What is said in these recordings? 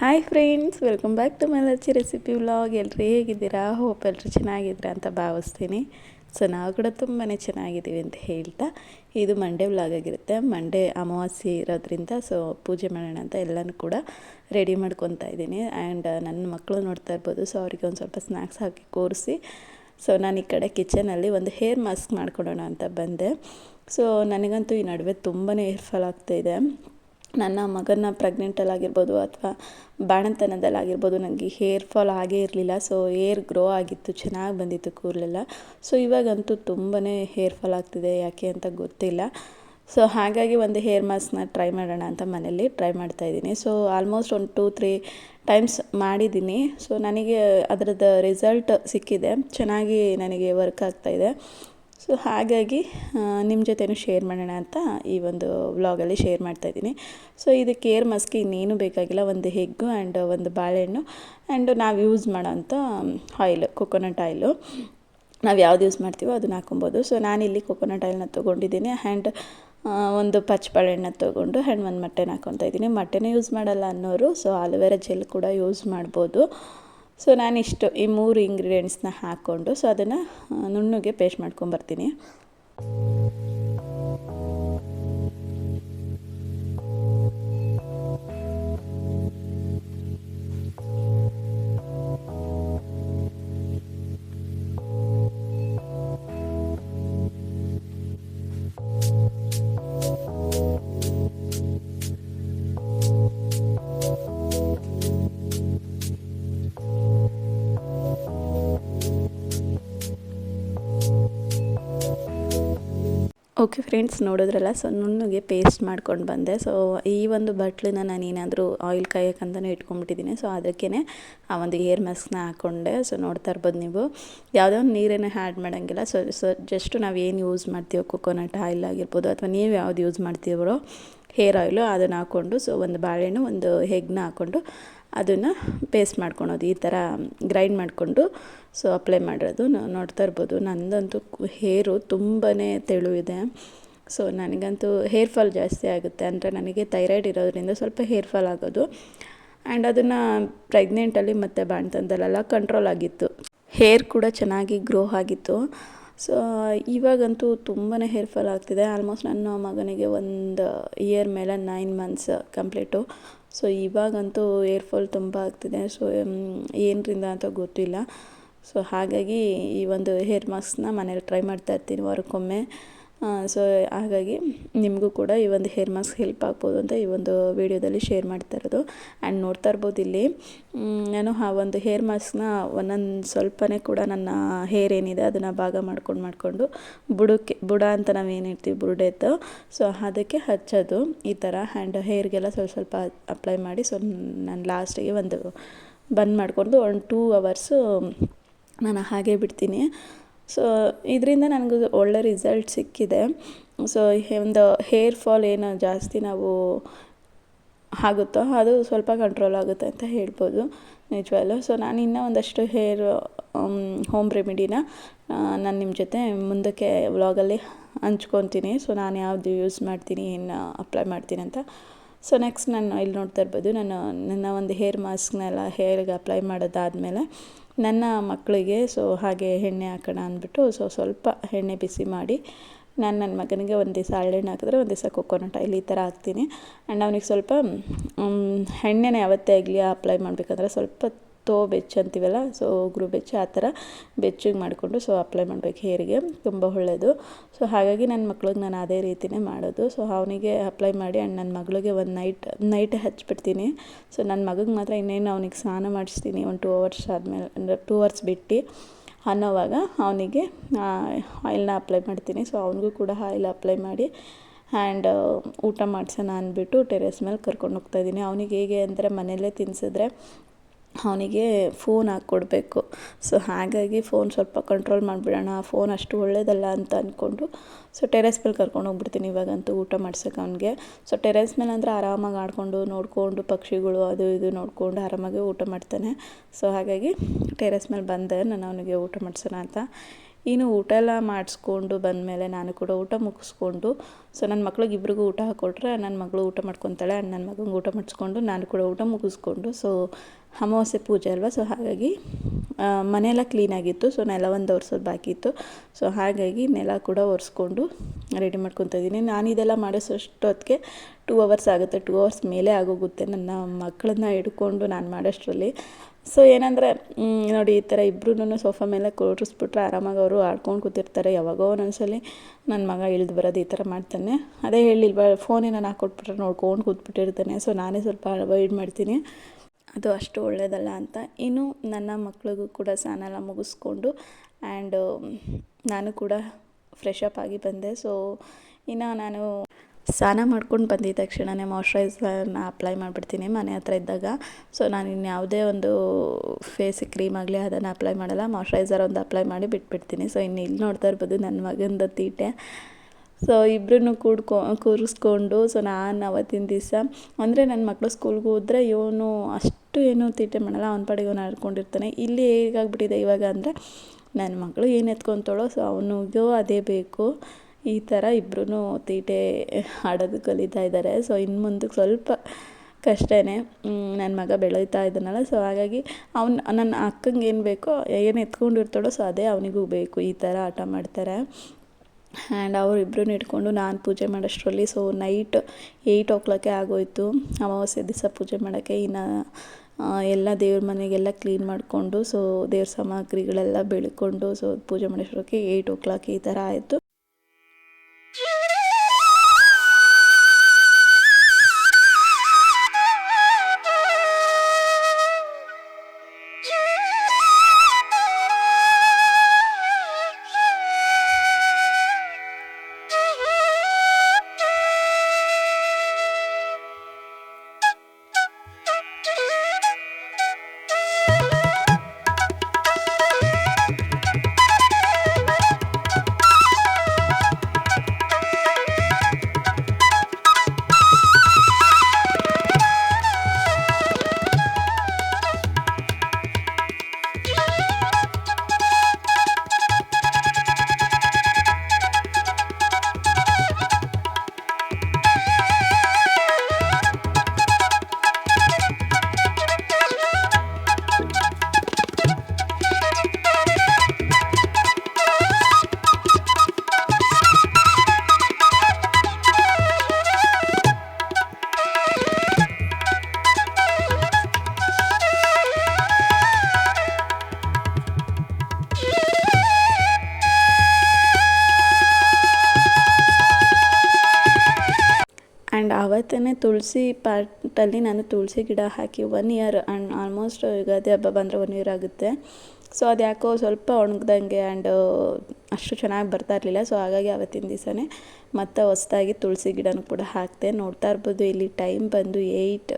Hi friends welcome back to ಮಲಚಿ recipe vlog ಎಲ್ಲರೂ ಹೇಗಿದ್ದೀರಾ? Hope ಎಲ್ಲರೂ ಚೆನ್ನಾಗಿದ್ದೀರಾ ಅಂತ ಭಾವಿಸ್ತೀನಿ. ಸೊ ನಾವು ಕೂಡ ತುಂಬಾ ಚೆನ್ನಾಗಿದ್ದೀವಿ ಅಂತ ಹೇಳ್ತಾ, ಇದು ಮಂಡೇ ವ್ಲಾಗ್ ಆಗಿರುತ್ತೆ. ಮಂಡೇ ಅಮಾವಾಸ್ಯೆ ಇರೋದ್ರಿಂದ ಸೊ ಪೂಜೆ ಮಾಡೋಣ ಅಂತ ಎಲ್ಲನೂ ಕೂಡ ರೆಡಿ ಮಾಡ್ಕೊತಾ ಇದ್ದೀನಿ. ಆ್ಯಂಡ್ ನನ್ನ ಮಕ್ಕಳು ನೋಡ್ತಾ ಇರ್ಬೋದು ಸೊ ಅವರಿಗೆ ಒಂದು ಸ್ವಲ್ಪ ಸ್ನ್ಯಾಕ್ಸ್ ಹಾಕಿ ಕೂರಿಸಿ ಸೊ ನಾನು ಈ ಕಡೆ ಕಿಚನಲ್ಲಿ ಒಂದು ಹೇರ್ ಮಾಸ್ಕ್ ಮಾಡ್ಕೊಡೋಣ ಅಂತ ಬಂದೆ. ಸೊ ನನಗಂತೂ ಈ ನಡುವೆ ತುಂಬಾ ಹೇರ್ ಫಾಲ್ ಆಗ್ತಾಯಿದೆ ನನ್ನ ಮಗನ ಪ್ರೆಗ್ನೆಂಟಲ್ಲಾಗಿರ್ಬೋದು ಅಥವಾ ಬಾಣಂತನದಲ್ಲಾಗಿರ್ಬೋದು ನನಗೆ ಹೇರ್ ಫಾಲ್ ಆಗೇ ಇರಲಿಲ್ಲ. ಸೊ ಹೇರ್ ಗ್ರೋ ಆಗಿತ್ತು, ಚೆನ್ನಾಗಿ ಬಂದಿತ್ತು ಕೂದಲೆಲ್ಲ ಸೊ ಇವಾಗಂತೂ ತುಂಬಾ ಹೇರ್ ಫಾಲ್ ಆಗ್ತಿದೆ, ಯಾಕೆ ಅಂತ ಗೊತ್ತಿಲ್ಲ. ಸೊ ಹಾಗಾಗಿ ಒಂದು ಹೇರ್ ಮಾಸ್ಕ್ನ ಟ್ರೈ ಮಾಡೋಣ ಅಂತ ಮನೆಯಲ್ಲಿ ಟ್ರೈ ಮಾಡ್ತಾ ಇದ್ದೀನಿ. ಸೊ ಆಲ್ಮೋಸ್ಟ್ ಒಂದು ಟೂ ತ್ರೀ ಟೈಮ್ಸ್ ಮಾಡಿದ್ದೀನಿ. ಸೊ ನನಗೆ ಅದರದ್ದು ರಿಸಲ್ಟ್ ಸಿಕ್ಕಿದೆ. ಚೆನ್ನಾಗಿ ನನಗೆ ವರ್ಕ್ ಆಗ್ತಾಯಿದೆ ಸೊ ಹಾಗಾಗಿ ನಿಮ್ಮ ಜೊತೆನೂ ಶೇರ್ ಮಾಡೋಣ ಅಂತ ಈ ಒಂದು ವ್ಲಾಗಲ್ಲಿ ಶೇರ್ ಮಾಡ್ತಾಯಿದ್ದೀನಿ ಸೊ ಇದಕ್ಕೆ ಏರ್ ಮಸ್ಕಿ ಇನ್ನೇನು ಬೇಕಾಗಿಲ್ಲ. ಒಂದು ಹೆಗ್ಗು ಆ್ಯಂಡ್ ಒಂದು ಬಾಳೆಹಣ್ಣು ಆ್ಯಂಡ್ ನಾವು ಯೂಸ್ ಮಾಡೋಂಥ ಆಯಿಲ್ ಕೊಕೊನಟ್ ಆಯಿಲು ನಾವು ಯಾವ್ದು ಯೂಸ್ ಮಾಡ್ತೀವೋ ಅದನ್ನ ಹಾಕೊಬೋದು ಸೊ ನಾನಿಲ್ಲಿ ಕೊಕೊನಟ್ ಆಯಿಲ್ನ ತೊಗೊಂಡಿದ್ದೀನಿ ಆ್ಯಂಡ್ ಒಂದು ಪಚ್ಚ ಬಾಳೆಹಣ್ಣ ತೊಗೊಂಡು ಆ್ಯಂಡ್ ಒಂದು ಮಟ್ಟೆನ ಹಾಕ್ಕೊತಾ ಇದ್ದೀನಿ. ಮಟ್ಟೆನೇ ಯೂಸ್ ಮಾಡಲ್ಲ ಅನ್ನೋರು ಸೊ ಆಲೋವೆರಾ ಜೆಲ್ ಕೂಡ ಯೂಸ್ ಮಾಡ್ಬೋದು. ಸೊ ನಾನಿಷ್ಟು ಈ ಮೂರು ಇಂಗ್ರೀಡಿಯೆಂಟ್ಸ್ನ ಹಾಕ್ಕೊಂಡು ಸೊ ಅದನ್ನು ನುಣ್ಣಗೆ ಪೇಸ್ಟ್ ಮಾಡ್ಕೊಂಬರ್ತೀನಿ ಓಕೆ ಫ್ರೆಂಡ್ಸ್ ನೋಡಿದ್ರಲ್ಲ? ಸೊ ನುಣ್ಣಗೆ ಪೇಸ್ಟ್ ಮಾಡ್ಕೊಂಡು ಬಂದೆ. ಸೊ ಈ ಒಂದು ಬಟ್ಲನ್ನ ನಾನು ಏನಾದರೂ ಆಯಿಲ್ ಕಾಯೋಕ್ಕಂತಲೇ ಇಟ್ಕೊಂಡ್ಬಿಟ್ಟಿದ್ದೀನಿ ಸೊ ಅದಕ್ಕೇ ಆ ಒಂದು ಏರ್ ಮಾಸ್ಕ್ನ ಹಾಕ್ಕೊಂಡೆ ಸೊ ನೋಡ್ತಾ ಇರ್ಬೋದು ನೀವು. ಯಾವುದೋ ಒಂದು ನೀರೇನೋ ಆ್ಯಡ್ ಮಾಡೋಂಗಿಲ್ಲ. ಸೊ ಸೊ ಜಸ್ಟ್ ನಾವು ಏನು ಯೂಸ್ ಮಾಡ್ತೀವೋ ಕೊಕೊನಟ್ ಆಯಿಲ್ ಆಗಿರ್ಬೋದು, ಅಥವಾ ನೀವು ಯಾವ್ದು ಯೂಸ್ ಮಾಡ್ತೀವೋ ಹೇರ್ ಆಯಿಲು ಅದನ್ನು ಹಾಕ್ಕೊಂಡು ಸೊ ಒಂದು ಬಾಳೆಹಣ್ಣು, ಒಂದು ಹೆಗ್ನ ಹಾಕ್ಕೊಂಡು ಅದನ್ನು ಪೇಸ್ಟ್ ಮಾಡ್ಕೊಳೋದು, ಈ ಥರ ಗ್ರೈಂಡ್ ಮಾಡಿಕೊಂಡು, ಸೊ ಅಪ್ಲೈ ಮಾಡಿರೋದು ನೋಡ್ತಾ ಇರ್ಬೋದು. ನಂದಂತೂ ಹೇರು ತುಂಬಾ ತೆಳು ಇದೆ ಸೊ ನನಗಂತೂ ಹೇರ್ ಫಾಲ್ ಜಾಸ್ತಿ ಆಗುತ್ತೆ. ಅಂದರೆ ನನಗೆ ಥೈರಾಯ್ಡ್ ಇರೋದ್ರಿಂದ ಸ್ವಲ್ಪ ಹೇರ್ ಫಾಲ್ ಆಗೋದು. ಆ್ಯಂಡ್ ಅದನ್ನು ಪ್ರೆಗ್ನೆಂಟಲ್ಲಿ ಮತ್ತು ಬಾಣ್ತನದಲ್ಲೆಲ್ಲ ಕಂಟ್ರೋಲ್ ಆಗಿತ್ತು. ಹೇರ್ ಕೂಡ ಚೆನ್ನಾಗಿ ಗ್ರೋ ಆಗಿತ್ತು. ಸೊ ಇವಾಗಂತೂ ತುಂಬಾ ಹೇರ್ ಫಾಲ್ ಆಗ್ತಿದೆ. ಆಲ್ಮೋಸ್ಟ್ ನನ್ನ ಮಗನಿಗೆ ಒಂದು ಇಯರ್ ಮೇಲೆ ನೈನ್ ಮಂತ್ಸ್ ಕಂಪ್ಲೀಟು ಸೊ ಇವಾಗಂತೂ ಏರ್ ಫಾಲ್ ತುಂಬ ಆಗ್ತಿದೆ. ಸೊ ಏನರಿಂದ ಅಂತ ಗೊತ್ತಿಲ್ಲ. ಸೊ ಹಾಗಾಗಿ ಈ ಒಂದು ಹೇರ್ ಮಾಸ್ಕ್ನ ಮನೇಲಿ ಟ್ರೈ ಮಾಡ್ತಾ ಇರ್ತೀನಿ ವಾರಕ್ಕೊಮ್ಮೆ. ಸೊ ಹಾಗಾಗಿ ನಿಮಗೂ ಕೂಡ ಈ ಒಂದು ಹೇರ್ ಮಾಸ್ಕ್ ಹೆಲ್ಪ್ ಆಗ್ಬೋದು ಅಂತ ಈ ಒಂದು ವಿಡಿಯೋದಲ್ಲಿ ಶೇರ್ ಮಾಡ್ತಾ ಇರೋದು. ಆ್ಯಂಡ್ ನೋಡ್ತಾ ಇರ್ಬೋದು ಇಲ್ಲಿ ನಾನು ಆ ಒಂದು ಹೇರ್ ಮಾಸ್ಕ್ನ ಒಂದೊಂದು ಸ್ವಲ್ಪನೇ ಕೂಡ ನನ್ನ ಹೇರ್ ಏನಿದೆ ಅದನ್ನು ಭಾಗ ಮಾಡ್ಕೊಂಡು ಮಾಡಿಕೊಂಡು ಬುಡಕ್ಕೆ, ಬುಡ ಅಂತ ನಾವು ಏನು ಇರ್ತೀವಿ ಬುರುಡೆತ್ತು ಸೊ ಅದಕ್ಕೆ ಹಚ್ಚೋದು. ಈ ಥರ ಆ್ಯಂಡ್ ಹೇರ್ಗೆಲ್ಲ ಸ್ವಲ್ಪ ಸ್ವಲ್ಪ ಅಪ್ಲೈ ಮಾಡಿ ಸೊ ನಾನು ಲಾಸ್ಟಿಗೆ ಒಂದು ಬಂದ್ ಮಾಡಿಕೊಂಡು ಒಂದು ಟೂ ಅವರ್ಸು ನಾನು ಹಾಗೆ ಬಿಡ್ತೀನಿ. ಸೊ ಇದರಿಂದ ನನಗೆ ಒಳ್ಳೆ ರಿಸಲ್ಟ್ ಸಿಕ್ಕಿದೆ. ಸೊ ಒಂದು ಹೇರ್ ಫಾಲ್ ಏನು ಜಾಸ್ತಿ ನಾವು ಆಗುತ್ತೋ ಅದು ಸ್ವಲ್ಪ ಕಂಟ್ರೋಲ್ ಆಗುತ್ತೆ ಅಂತ ಹೇಳ್ಬೋದು ನಿಜವಾಗ್ಲು. ಸೊ ನಾನು ಇನ್ನೂ ಒಂದಷ್ಟು ಹೇರ್ ಹೋಮ್ ರೆಮಿಡಿನ ನಾನು ನಿಮ್ಮ ಜೊತೆ ಮುಂದಕ್ಕೆ ವ್ಲಾಗಲ್ಲಿ ಹಂಚ್ಕೊತೀನಿ. ಸೊ ನಾನು ಯಾವುದು ಯೂಸ್ ಮಾಡ್ತೀನಿ, ಏನು ಅಪ್ಲೈ ಮಾಡ್ತೀನಿ ಅಂತ ಸೊ ನೆಕ್ಸ್ಟ್ ನಾನು ಇಲ್ಲಿ ನೋಡ್ತಾ ಇರ್ಬೋದು ನಾನು ನನ್ನ ಒಂದು ಹೇರ್ ಮಾಸ್ಕ್ನೆಲ್ಲ ಹೇರ್ಗೆ ಅಪ್ಲೈ ಮಾಡೋದಾದಮೇಲೆ ನನ್ನ ಮಕ್ಕಳಿಗೆ ಸೊ ಹಾಗೆ ಎಣ್ಣೆ ಹಾಕೋಣ ಅಂದ್ಬಿಟ್ಟು ಸೊ ಸ್ವಲ್ಪ ಎಣ್ಣೆ ಬಿಸಿ ಮಾಡಿ ನಾನು ನನ್ನ ಮಗನಿಗೆ ಒಂದು ದಿವಸ ಹಳ್ಳೆಣ್ಣೆ ಹಾಕಿದ್ರೆ ಒಂದು ದಿವಸ ಕೊಕೊನಟ್ ಆಯಿಲ್ ಈ ಥರ ಹಾಕ್ತೀನಿ. ಆ್ಯಂಡ್ ಅವನಿಗೆ ಸ್ವಲ್ಪ ಎಣ್ಣೆನ ಯಾವತ್ತೇ ಆಗಲಿ ಅಪ್ಲೈ ಮಾಡಬೇಕಂದ್ರೆ ಸ್ವಲ್ಪ ತೋ ಬೆಚ್ಚ ಅಂತೀವಲ್ಲ ಸೊ ಉಗುರು ಬೆಚ್ಚ ಆ ಥರ ಬೆಚ್ಚಗೆ ಮಾಡಿಕೊಂಡು ಸೊ ಅಪ್ಲೈ ಮಾಡಬೇಕು ಹೇರಿಗೆ, ತುಂಬ ಒಳ್ಳೆಯದು ಸೊ ಹಾಗಾಗಿ ನನ್ನ ಮಕ್ಳಿಗೆ ನಾನು ಅದೇ ರೀತಿಯೇ ಮಾಡೋದು. ಸೊ ಅವನಿಗೆ ಅಪ್ಲೈ ಮಾಡಿ ಆ್ಯಂಡ್ ನನ್ನ ಮಗಳಿಗೆ ಒಂದು ನೈಟ್ ನೈಟ್ ಹಚ್ಬಿಡ್ತೀನಿ. ಸೊ ನನ್ನ ಮಗಗೆ ಮಾತ್ರ ಇನ್ನೇನು ಅವನಿಗೆ ಸ್ನಾನ ಮಾಡಿಸ್ತೀನಿ, ಒಂದು ಟೂ ಅವರ್ಸ್ ಆದಮೇಲೆ, ಅಂದರೆ ಟೂ ಅವರ್ಸ್ ಬಿಟ್ಟು ಅನ್ನೋವಾಗ ಅವನಿಗೆ ಆಯಿಲ್ನ ಅಪ್ಲೈ ಮಾಡ್ತೀನಿ. ಸೊ ಅವನಿಗೂ ಕೂಡ ಆಯಿಲ್ ಅಪ್ಲೈ ಮಾಡಿ ಆ್ಯಂಡ್ ಊಟ ಮಾಡಿಸೋಣ ಅಂದ್ಬಿಟ್ಟು ಟೆರೆಸ್ ಮೇಲೆ ಕರ್ಕೊಂಡು ಹೋಗ್ತಾಯಿದ್ದೀನಿ ಅವನಿಗೆ ಹೇಗೆ ಅಂದರೆ ಮನೆಯಲ್ಲೇ ತಿನ್ನಿಸಿದ್ರೆ ಅವನಿಗೆ ಫೋನ್ ಹಾಕ್ಕೊಡ್ಬೇಕು. ಸೊ ಹಾಗಾಗಿ ಫೋನ್ ಸ್ವಲ್ಪ ಕಂಟ್ರೋಲ್ ಮಾಡಿಬಿಡೋಣ. ಫೋನ್ ಅಷ್ಟು ಒಳ್ಳೇದಲ್ಲ ಅಂತ ಅಂದ್ಕೊಂಡು ಸೊ ಟೆರೆಸ್ ಮೇಲೆ ಕರ್ಕೊಂಡು ಹೋಗ್ಬಿಡ್ತೀನಿ ಇವಾಗಂತೂ ಊಟ ಮಾಡ್ಸೋಕೆ ಅವನಿಗೆ. ಸೊ ಟೆರೆಸ್ ಮೇಲೆ ಅಂದರೆ ಆರಾಮಾಗಿ ಆಡಿಕೊಂಡು, ನೋಡಿಕೊಂಡು, ಪಕ್ಷಿಗಳು ಅದು ಇದು ನೋಡಿಕೊಂಡು ಆರಾಮಾಗಿ ಊಟ ಮಾಡ್ತಾನೆ. ಸೊ ಹಾಗಾಗಿ ಟೆರೆಸ್ ಮೇಲೆ ಬಂದೆ. ನಾನು ಅವನಿಗೆ ಊಟ ಮಾಡಿಸೋಣ ಅಂತ. ಇನ್ನು ಊಟ ಎಲ್ಲ ಮಾಡಿಸ್ಕೊಂಡು ಬಂದಮೇಲೆ ನಾನು ಕೂಡ ಊಟ ಮುಗಿಸ್ಕೊಂಡು ಸೊ ನನ್ನ ಮಕ್ಳಿಗೆ ಇಬ್ರಿಗೂ ಊಟ ಹಾಕ್ಕೊಟ್ರೆ ನನ್ನ ಮಗಳು ಊಟ ಮಾಡ್ಕೊತಾಳೆ ಆ್ಯಂಡ್ ನನ್ನ ಮಗಂಗೆ ಊಟ ಮಾಡಿಸ್ಕೊಂಡು ನಾನು ಕೂಡ ಊಟ ಮುಗಿಸ್ಕೊಂಡು ಸೊ ಅಮಾವಾಸ್ಯೆ ಪೂಜೆ ಅಲ್ವಾ ಸೊ ಹಾಗಾಗಿ ಮನೆಯೆಲ್ಲ ಕ್ಲೀನಾಗಿತ್ತು ಸೊ ನೆಲ ಒಂದು ಒರೆಸೋದು ಬಾಕಿ ಇತ್ತು ಸೊ ಹಾಗಾಗಿ ನೆಲ ಕೂಡ ಒರೆಸ್ಕೊಂಡು ರೆಡಿ ಮಾಡ್ಕೊತಾ ಇದ್ದೀನಿ. ನಾನು ಇದೆಲ್ಲ ಮಾಡಿಸೋಷ್ಟೊತ್ತಿಗೆ ಟೂ ಅವರ್ಸ್ ಆಗುತ್ತೆ ಟೂ ಅವರ್ಸ್ ಮೇಲೆ ಆಗೋಗುತ್ತೆ ನನ್ನ ಮಕ್ಕಳನ್ನ ಹಿಡ್ಕೊಂಡು ನಾನು ಮಾಡೋಷ್ಟರಲ್ಲಿ. ಸೊ ಏನಂದರೆ ನೋಡಿ, ಈ ಥರ ಇಬ್ಬರೂ ಸೋಫಾ ಮೇಲೆ ಕೂರಿಸ್ಬಿಟ್ರೆ ಆರಾಮಾಗಿ ಅವರು ಆಡ್ಕೊಂಡು ಕೂತಿರ್ತಾರೆ. ಯಾವಾಗೋ ಒಂದೊಂದ್ಸಲಿ ನನ್ನ ಮಗ ಇಳಿದು ಬರೋದು ಈ ಥರ ಮಾಡ್ತಾನೆ. ಅದೇ ಹೇಳಿಲ್ವ ಫೋನಿನ ನಾನು ಹಾಕ್ಕೊಟ್ಬಿಟ್ರೆ ನೋಡ್ಕೊಂಡು ಕೂತ್ಬಿಟ್ಟಿರ್ತಾನೆ. ಸೊ ನಾನೇ ಸ್ವಲ್ಪ ಅವಾಯ್ಡ್ ಮಾಡ್ತೀನಿ. ಅದು ಅಷ್ಟು ಒಳ್ಳೆಯದಲ್ಲ ಅಂತ. ಇನ್ನು ನನ್ನ ಮಕ್ಳಿಗೂ ಕೂಡ ಸ್ನಾನ ಎಲ್ಲ ಮುಗಿಸ್ಕೊಂಡು ಆ್ಯಂಡ್ ನಾನು ಕೂಡ ಫ್ರೆಶ್ ಅಪ್ ಆಗಿ ಬಂದೆ. ಸೊ ಇನ್ನು ನಾನು ಸ್ನಾನ ಮಾಡ್ಕೊಂಡು ಬಂದಿದ್ದ ತಕ್ಷಣವೇ ಮಾಯ್ಶ್ಚರೈಸರ್ನ ಅಪ್ಲೈ ಮಾಡಿಬಿಡ್ತೀನಿ ಮನೆ ಹತ್ರ ಇದ್ದಾಗ. ಸೊ ನಾನು ಇನ್ನು ಯಾವುದೇ ಒಂದು ಫೇಸ್ ಕ್ರೀಮ್ ಆಗಲಿ ಅದನ್ನು ಅಪ್ಲೈ ಮಾಡಲ್ಲ. ಮಾಯ್ಶ್ಚರೈಸರ್ ಒಂದು ಅಪ್ಲೈ ಮಾಡಿ ಬಿಟ್ಬಿಡ್ತೀನಿ. ಸೊ ಇನ್ನು ಇಲ್ಲಿ ನೋಡ್ತಾ ಇರ್ಬೋದು ನನ್ನ ಮಗಂದು ತೀಟೆ. ಸೊ ಇಬ್ಬರನ್ನು ಕೂಡ್ಕೊ, ಕೂರಿಸ್ಕೊಂಡು ಸೊ ನಾನು ಅವತ್ತಿನ ದಿವಸ, ಅಂದರೆ ನನ್ನ ಮಕ್ಕಳು ಸ್ಕೂಲ್ಗೆ ಹೋದ್ರೆ ಇವನು ಅಷ್ಟು ಏನೂ ತೀಟೆ ಮಾಡಲ್ಲ. ಅವನ ಪಾಡಿಗೆ ಅವನು ಆಡ್ಕೊಂಡಿರ್ತಾನೆ. ಇಲ್ಲಿ ಹೇಗಾಗ್ಬಿಟ್ಟಿದೆ ಇವಾಗ ಅಂದರೆ ನನ್ನ ಮಗಳು ಏನು ಎತ್ಕೊತಾಳೋ ಸೊ ಅವನಿಗೂ ಅದೇ ಬೇಕು. ಈ ಥರ ಇಬ್ಬರೂ ತೀಟೆ ಆಡೋದು ಕಲಿತಾ ಇದ್ದಾರೆ. ಸೊ ಇನ್ನು ಮುಂದಕ್ಕೆ ಸ್ವಲ್ಪ ಕಷ್ಟನೇ ನನ್ನ ಮಗ ಬೆಳೀತಾ ಇದ್ದಾನಲ್ಲ. ಸೊ ಹಾಗಾಗಿ ಅವ್ನು, ನನ್ನ ಅಕ್ಕಂಗೆ ಏನು ಬೇಕೋ, ಏನು ಎತ್ಕೊಂಡಿರ್ತಾಳೋ ಸೊ ಅದೇ ಅವನಿಗೂ ಬೇಕು ಈ ಥರ ಆಟ ಮಾಡ್ತಾರೆ. ಆ್ಯಂಡ್ ಅವರಿಬ್ಬರೂ ಇಟ್ಕೊಂಡು ನಾನು ಪೂಜೆ ಮಾಡೋಷ್ಟರಲ್ಲಿ ಸೊ ನೈಟ್ ಏಯ್ಟ್ ಓ ಕ್ಲಾಕೆ ಆಗೋಯಿತು. ಅಮಾವಾಸ್ಯೆ ದಿವಸ ಪೂಜೆ ಮಾಡೋಕ್ಕೆ ಇನ್ನು ಎಲ್ಲ ದೇವ್ರ ಮನೆಗೆಲ್ಲ ಕ್ಲೀನ್ ಮಾಡಿಕೊಂಡು ಸೊ ದೇವ್ರ ಸಾಮಗ್ರಿಗಳೆಲ್ಲ ಬೆಳ್ಕೊಂಡು ಸೊ ಪೂಜೆ ಮಾಡೋಷ್ಟಕ್ಕೆ ಏಯ್ಟ್ ಓ ಕ್ಲಾಕ್ ಈ ಥರ ಆಯಿತು. ಆವತ್ತೇ ತುಳಸಿ ಪಾಟಲ್ಲಿ ನಾನು ತುಳಸಿ ಗಿಡ ಹಾಕಿ one year and almost Ugadi ಹಬ್ಬ ಬಂದರೆ ಒನ್ ಇಯರ್ ಆಗುತ್ತೆ. ಸೊ ಅದು ಯಾಕೋ ಸ್ವಲ್ಪ ಒಣಗ್ದಂಗೆ ಆ್ಯಂಡ್ ಅಷ್ಟು ಚೆನ್ನಾಗಿ ಬರ್ತಾ ಇರಲಿಲ್ಲ. ಸೊ ಹಾಗಾಗಿ ಅವತ್ತಿನ ದಿವಸನೇ ಮತ್ತೆ ಹೊಸ್ದಾಗಿ ತುಳಸಿ ಗಿಡನೂ ಕೂಡ ಹಾಕಿದೆ ನೋಡ್ತಾ ಇರ್ಬೋದು, ಇಲ್ಲಿ ಟೈಮ್ ಬಂದು ಏಯ್ಟ್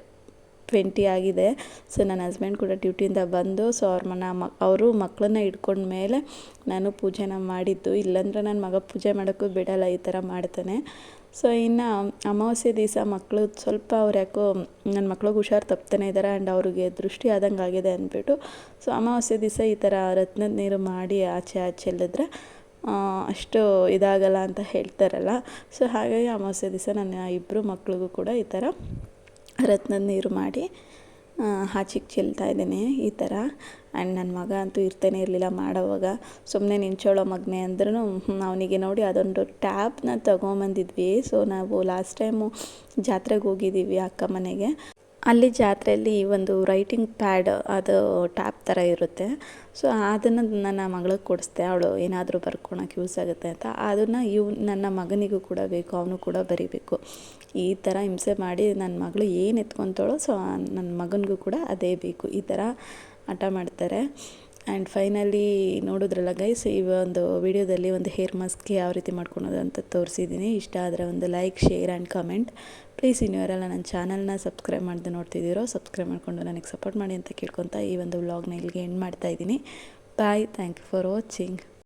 ಟ್ವೆಂಟಿ ಆಗಿದೆ. ಸೊ ನನ್ನ ಹಸ್ಬೆಂಡ್ ಕೂಡ ಡ್ಯೂಟಿಯಿಂದ ಬಂದು ಸೊ ಅವ್ರ ಮನ ಮಕ್ ಅವರು ಮಕ್ಕಳನ್ನ ಹಿಡ್ಕೊಂಡ ಮೇಲೆ ನಾನು ಪೂಜೆನ ಮಾಡಿದ್ದು. ಇಲ್ಲಾಂದ್ರೆ ನನ್ನ ಮಗ ಪೂಜೆ ಮಾಡೋಕ್ಕೂ ಬಿಡಲ್ಲ, ಈ ಥರ ಮಾಡ್ತಾನೆ. ಸೊ ಇನ್ನು ಅಮಾವಾಸ್ಯೆ ದಿವಸ ಮಕ್ಕಳು ಸ್ವಲ್ಪ ಅವ್ರು ಯಾಕೋ ನನ್ನ ಮಕ್ಳಿಗೆ ಹುಷಾರು ತಪ್ತಾನೆ ಇದ್ದಾರೆ ಆ್ಯಂಡ್ ಅವ್ರಿಗೆ ದೃಷ್ಟಿ ಆದಂಗೆ ಆಗಿದೆ ಅಂದ್ಬಿಟ್ಟು ಸೊ ಅಮಾವಾಸ್ಯೆ ದಿವಸ ಈ ಥರ ರತ್ನದ ನೀರು ಮಾಡಿ ಆಚೆ ಆಚೆ ಚೆಲ್ಲಿದ್ರೆ ಅಷ್ಟು ಇದಾಗಲ್ಲ ಅಂತ ಹೇಳ್ತಾರಲ್ಲ. ಸೊ ಹಾಗಾಗಿ ಅಮಾವಾಸ್ಯೆ ದಿವಸ ನನ್ನ ಇಬ್ಬರು ಮಕ್ಳಿಗೂ ಕೂಡ ಈ ಥರ ರತ್ನದ ನೀರು ಮಾಡಿ ಆಚೆಗೆ ಚೆಲ್ತಾ ಇದ್ದೀನಿ ಈ ಥರ. ಆ್ಯಂಡ್ ನನ್ನ ಮಗ ಅಂತೂ ಇರ್ತಾನೆ ಇರಲಿಲ್ಲ ಮಾಡೋವಾಗ. ಸುಮ್ಮನೆ ನಿಂಚೋಳೋ ಮಗ್ನೆ ಅಂದ್ರೂ ಅವನಿಗೆ ನೋಡಿ ಅದೊಂದು ಟ್ಯಾಬ್ನ ತಗೊಂಬಂದಿದ್ವಿ. ಸೊ ನಾವು ಲಾಸ್ಟ್ ಟೈಮು ಜಾತ್ರೆಗೆ ಹೋಗಿದ್ದೀವಿ ಅಕ್ಕ ಮನೆಗೆ. ಅಲ್ಲಿ ಜಾತ್ರೆಯಲ್ಲಿ ಒಂದು ರೈಟಿಂಗ್ ಪ್ಯಾಡ್ ಅದು ಟ್ಯಾಪ್ ಥರ ಇರುತ್ತೆ. ಸೊ ಅದನ್ನು ನನ್ನ ಮಗಳಿಗೆ ಕೊಡಿಸ್ದೆ. ಅವಳು ಏನಾದರೂ ಬರ್ಕೊಳಕ್ಕೆ ಯೂಸ್ ಆಗುತ್ತೆ ಅಂತ. ಅದನ್ನು ಇವ್, ನನ್ನ ಮಗನಿಗೂ ಕೂಡ ಬೇಕು, ಅವನು ಕೂಡ ಬರೀಬೇಕು. ಈ ಥರ ಹಿಂಸೆ ಮಾಡಿ ನನ್ನ ಮಗಳು ಏನು ಎತ್ಕೊತಾಳೋ ಸೊ ನನ್ನ ಮಗನಿಗೂ ಕೂಡ ಅದೇ ಬೇಕು. ಈ ಥರ ಹಠ ಮಾಡ್ತಾರೆ. ಆ್ಯಂಡ್ ಫೈನಲಿ ನೋಡಿದ್ರಲ್ಲ ಗೈಸ್ ಈ ಒಂದು ವಿಡಿಯೋದಲ್ಲಿ ಒಂದು ಹೇರ್ ಮಾಸ್ಕ್ ಯಾವ ರೀತಿ ಮಾಡ್ಕೊಳೋದು ಅಂತ ತೋರಿಸಿದ್ದೀನಿ ಇಷ್ಟ ಆದರೆ ಒಂದು like share and comment please ಇನ್ನುವರೆಲ್ಲ ನನ್ನ ಚಾನಲ್ನ ಸಬ್ಸ್ಕ್ರೈಬ್ ಮಾಡಿದೆ ನೋಡ್ತಿದ್ದೀರೋ ಸಬ್ಸ್ಕ್ರೈಬ್ ಮಾಡಿಕೊಂಡು ನನಗೆ ಸಪೋರ್ಟ್ ಮಾಡಿ ಅಂತ ಕೇಳ್ಕೊತಾ ಈ ಒಂದು ವ್ಲಾಗ್ನ ಇಲ್ಲಿಗೆ ಎಂಡ್ ಮಾಡ್ತಾಯಿದ್ದೀನಿ bye thank you for watching